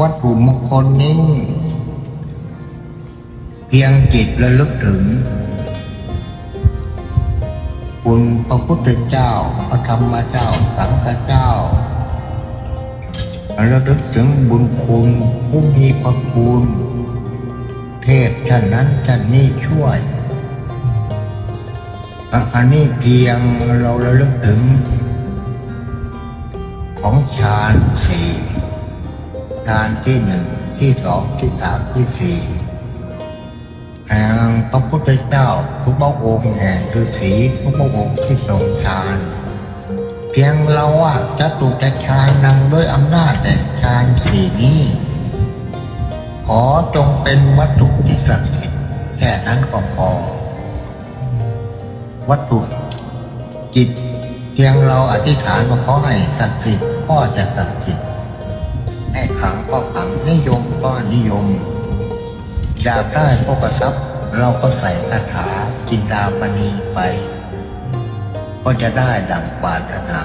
วัตถุมงคลนี้ เพียงจิตระลึกถึง คุณพระพุทธเจ้า พระธรรมเจ้า สังฆเจ้าระลึกถึงบุญคุณผู้มีพระคุณเทพท่านนั้นท่านนี้ช่วยอันนี้เพียงเราระลึกถึง ของฌานสี่ ฌานที่หนึ่งที่สองที่สามที่สี่แห่งพระพุทธเจ้าทุกพระองค์แห่งฤาษีทุกพระองค์ที่ทรงฌานเพียงเราอะจะตุกจะฌานนำด้วยอำนาจแต่ฌานสี่นี้ ขอจงเป็นวัตถุที่ศักดิ์สิทธิ์แค่นั้นก็พอวัตถุจิต เพียงเราอธิษฐานว่าขอให้ศักดิ์สิทธิ์พ่อจะศักดิ์สิทธิ์ แม่ขังก็ขังนิยมก็นิยม อยากได้พวกทรัพย์เราก็ใส่คาถาจินดามณีไป ก็จะได้ดังปรารถนา